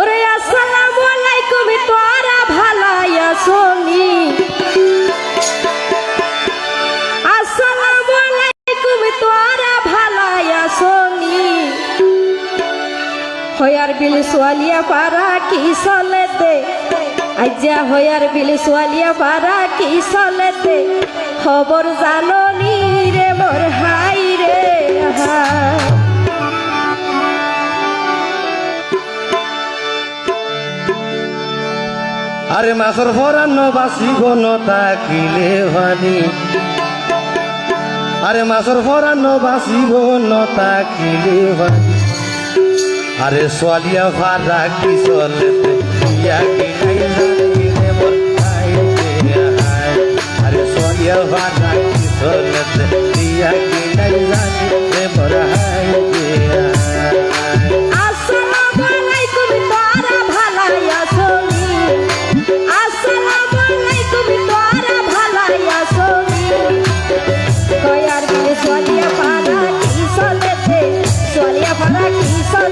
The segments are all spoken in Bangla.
ওরে আসসালামু আলাইকুম তোরা ভালাই আসনি। আসসালামু আলাইকুম তোরা ভালাই আসনি। হয়ার বিল সোয়ালিয়া পারা কি চলেতে আজ্যা হয়ার বিল সোয়ালিয়া পারা কি চলেতে খবর জাননি রে মোর হাই হাই। আরে মাছর ফরান্ন বাসি গণ তাকিলে ভানি। আরে মাছর ফরান্ন বাসি গণ তাকিলে ভানি। আরে সোয়ালিয়া ভাড়া কি চলেতে ইয়া কি নাই জানিলে মোর রে হাই। আরে সোয়ালিয়া ভাড়া কি চলেতে ইয়া কি নাই জানিলে মোর হাই রে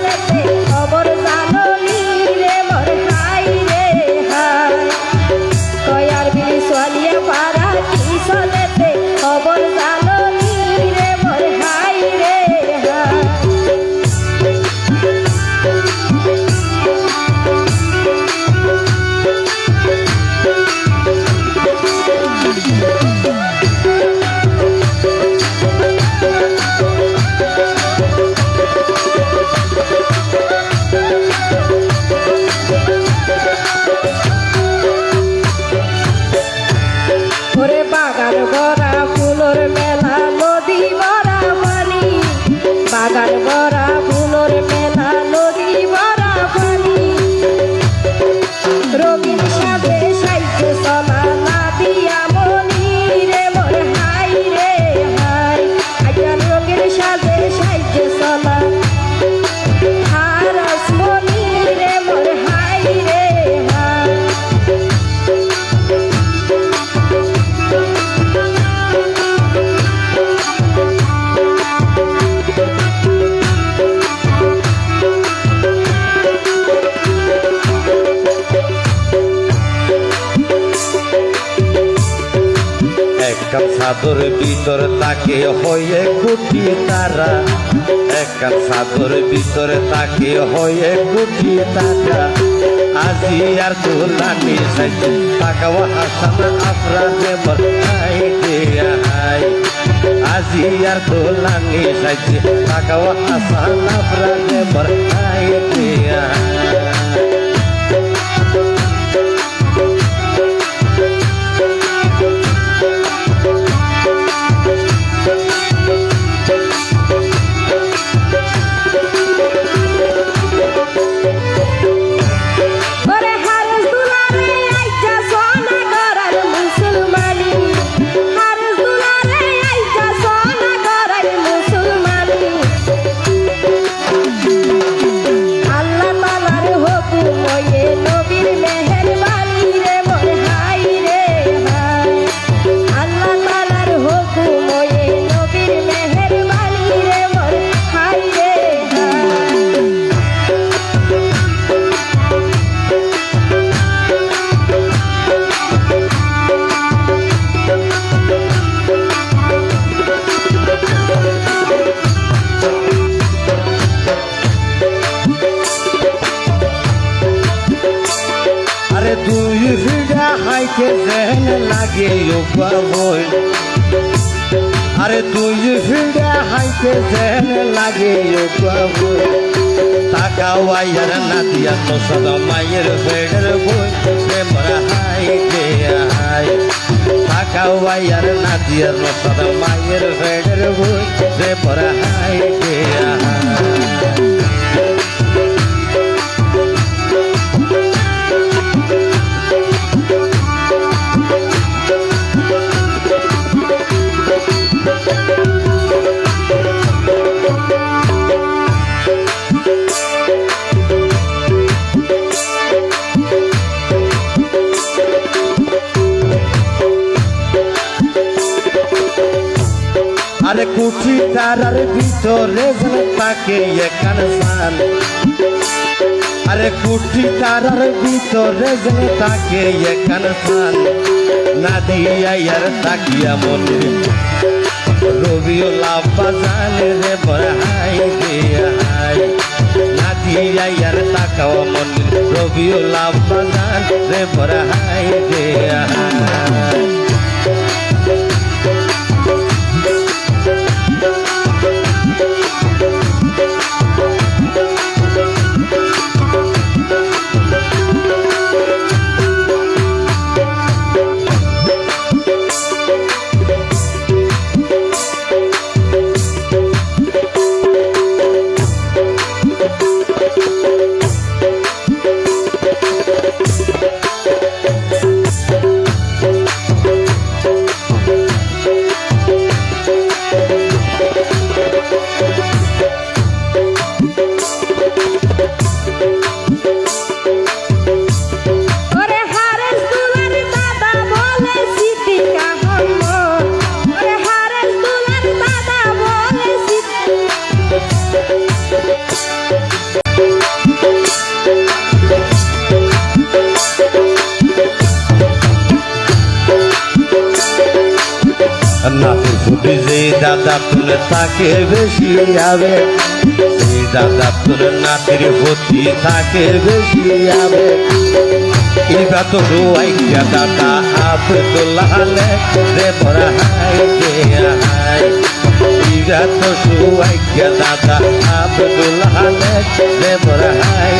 কি সাদর ভিতর তাকে হয়ে গুটি তারা। একখান সাদর ভিতরে তাকে হয়ে গুটি তারা। আজি আর তুলানি সাইছে তাকাওয়া হাসানা আফরাজে বরহাই হাই আজি আর তুলানি সাইছে তাকাওয়া হাসানা আফরাজে বরহাই হাই টাকা নাতিয়া তো সদা মায়ের বেড়ের বই প্রেমর হাই দে হাই কাওয়াইয়ার ওয়াইয়ার না দিয়া তো সদা মায়ের বেড়ের বই প্রেমর হাই দে হাই আরে কুঠি তারার ভিতরে যেন তাকে একান সান আরে কুটি তারার ভিতরে যেন তাকে এখান স্থান না দিয়া ইয়ার তাকিয়া মনে। রবিও লাভ বাজানে রে বড়াই দিয়া হাই। না দিয়া মনে। রবিও লাভ বাজান রে বড়াই দিয়া যে দাদা তুলে তাকে বেশি যাবে সেই দাদা তুলে নাতির ভর্তি তাকে বেশি যাবে এবার তো রোয়াইয়া দাদা আবদুল্লাহ রে বড় হাই রে হাই এবার তো রোয়াইয়া দাদা আবদুল্লাহ রে বড় হাই রে হাই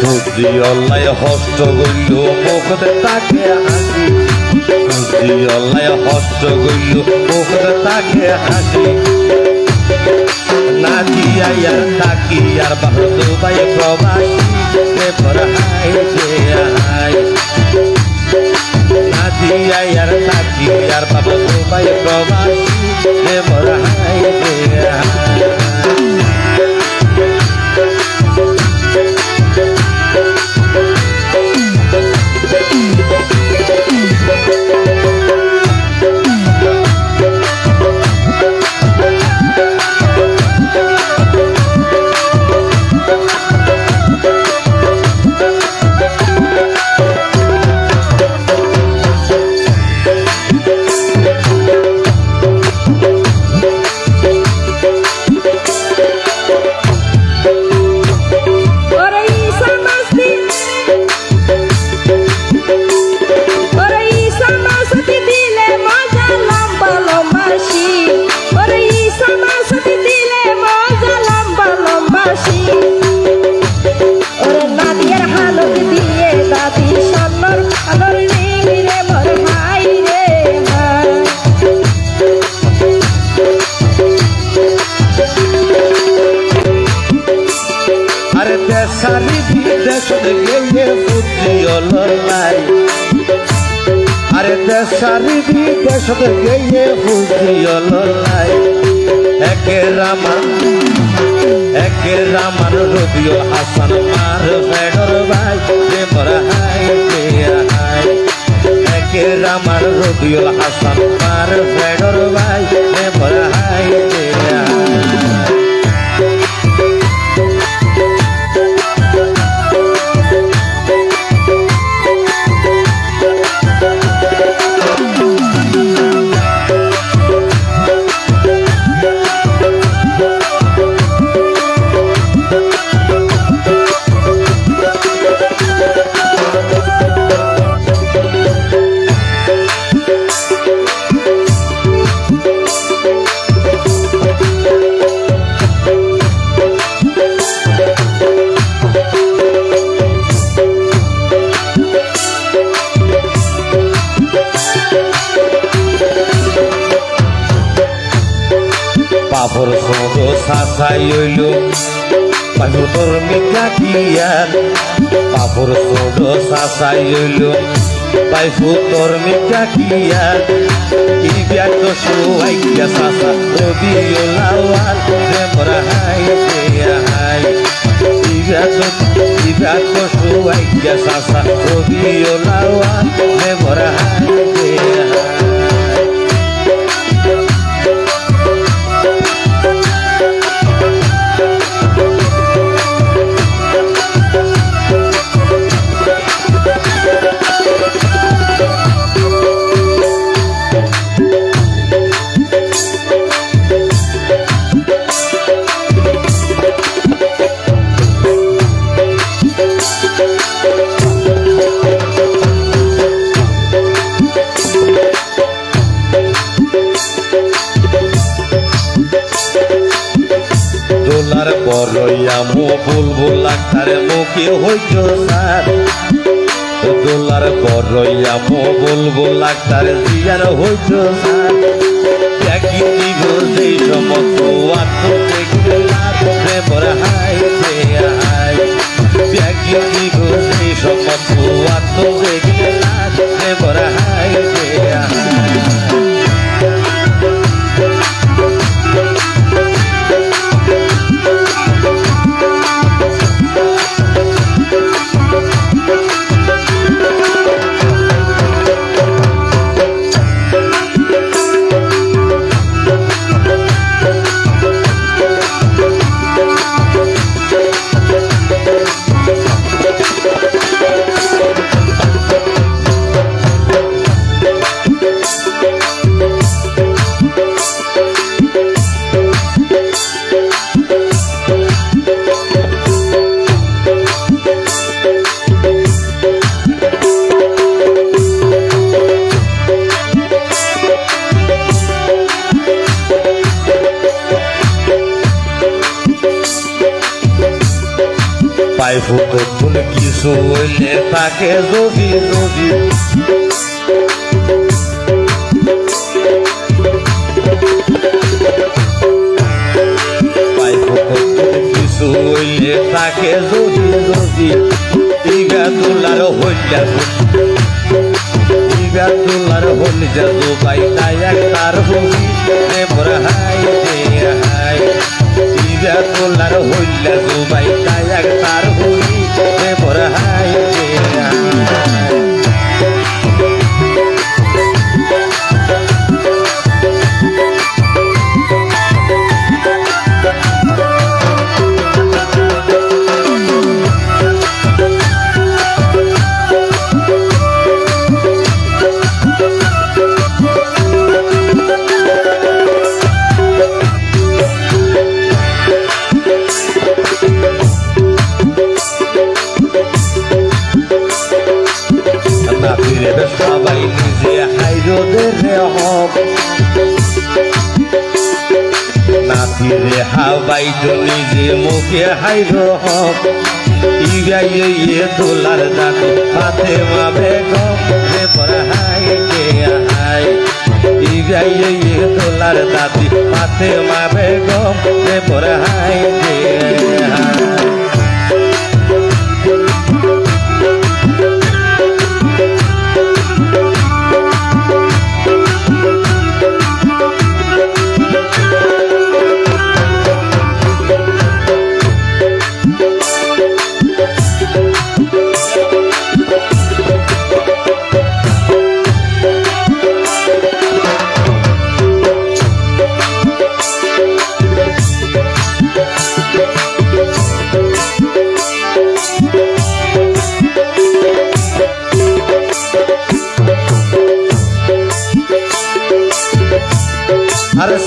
সুজি অল্লায় হস্ত গইল, মুখতে তাকে হাসি। সুজি অল্লায় হস্ত গইল, মুখতে তাকে হাসি। না দিয়া ইয়ার তাকি আর বাহত বাই প্রবাসী পরহাই যে হাই না দিয়া ইয়ার তাকি আর বাহত বাই প্রবাসী পরহাই যে হাই আরে দেশারি গেয়ে গেলে ফুটিয়ল লাই একে রামান একে রামান রবিও হাসান মার ফেডর ভাই রে মর হাই রে হাই। একে রামান রবিও হাসান মার ফেডর ভাই রে মর হইল বাইফু তোর মিকা কিয়ার বাবর সঙ্গ সাসাই হইল বাইফু তোর মিকা কিয়ার ইবিয়া তো সুয়াই গিয়া সাসা রবি লাওয়াল। প্রেমর হাই হাই ইবিয়া তো ইবিয়া তো সুয়াই গিয়া সাসা রবি লাওয়াল। প্রেমর হাই হাই দোলার বড়ইয়া মো বুলবুল লাগার মুখে হইছ সার। দোলার বড়ইয়া মো বুলবুল লাগার জিয়ার হইছ সার। দেখি দিব যেই সমস্ত আত্ম দেখলে লাভে বড় হাই হাই যেই সমস্ত আত্ম দেখলে পাই ফুটো তুল কিছু হইলে তাকে যদি যদি কিছু হইলে তাকে যদি যদি ইগা তোলার হইলা ইগা তোলার হল যাদু পাই তাই এক তার হবি দেবর হাই না সবাই নিজে হাইরো দেহে হব। না হাবাই তো নিজে মুখে হাইরো হব ইগাই ইয়ে দোলার দাদু হাতে মা বেগম রে পর হাই কে হাই ইগাই ইয়ে দোলার দাদি হাতে মা বেগম রে পর হাই কে হাই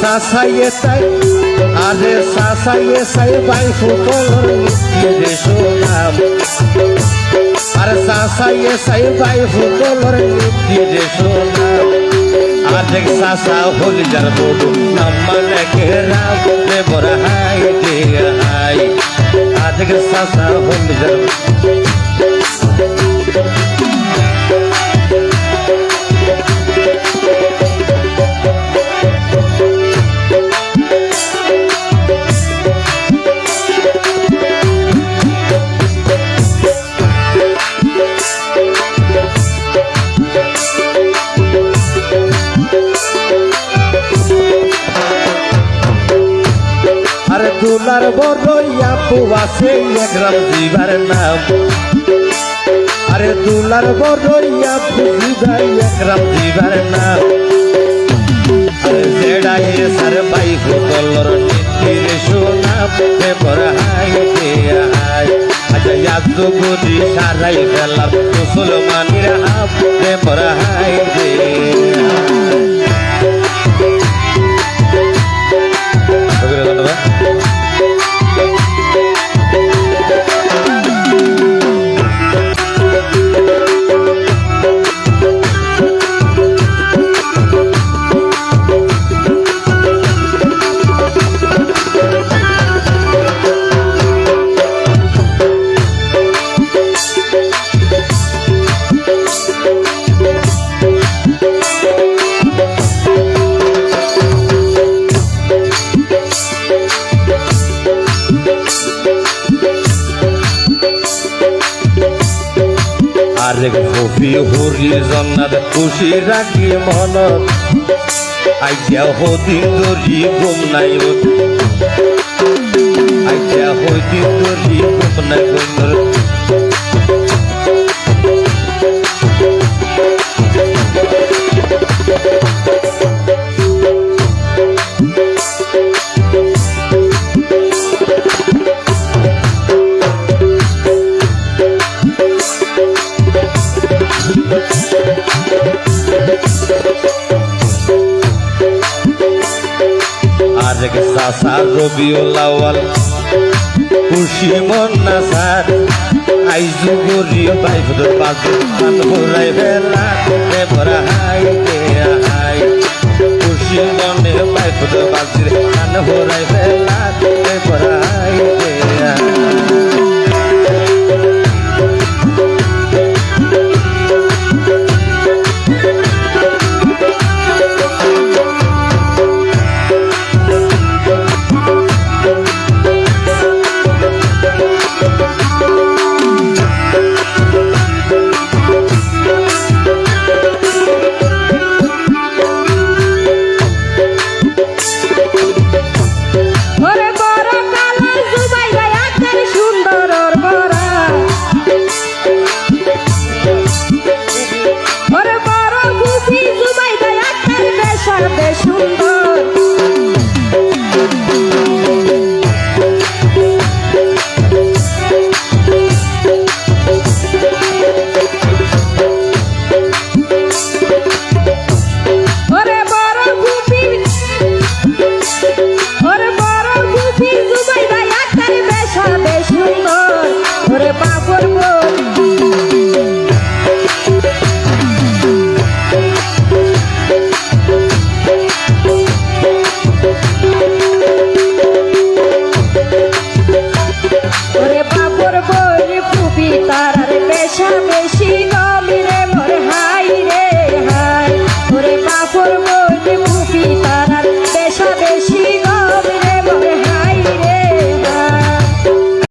সাসাইয়ে তাই আরে সাসাইয়ে সাই, বাই ফুটলর রে সোনাম। আরে সাসাইয়ে সাই, বাই ফুটলর রে সোনাম। আরেক সাসা হল যার বড় নাম্মানে কে রাম, রে বড় হাই দে হাই। আরেক সাসা হল যার আরে দুলার বড়ইয়া পুয়াছে একরাম দিবার নাম। আরে দুলার বড়ইয়া বুঝি যাই একরাম দিবার নাম। আরে জেডাইয়ে সার বাই হুকলর নীতির সুনাম, হে বড় হাই হে হাই আচ্ছা ইয়াদ গুদি সারাই ফেলাম মুসলমানের হাব হে বড় হাই হরি জন্নাত খুশি রাখি মন আইয়া হদিন ধরি ঘুম নাই। আইয়া হদিন ধরি ঘুম নাই সাসার সাসা রবিউল আওয়াল খুশি মন না সার, আইজু গরি বাইফ দর পাজু পান ভরাই বেলা রে ভরা হাই রে হাই। খুশি মনে বাইফ দর বাজির পান ভরাই বেলা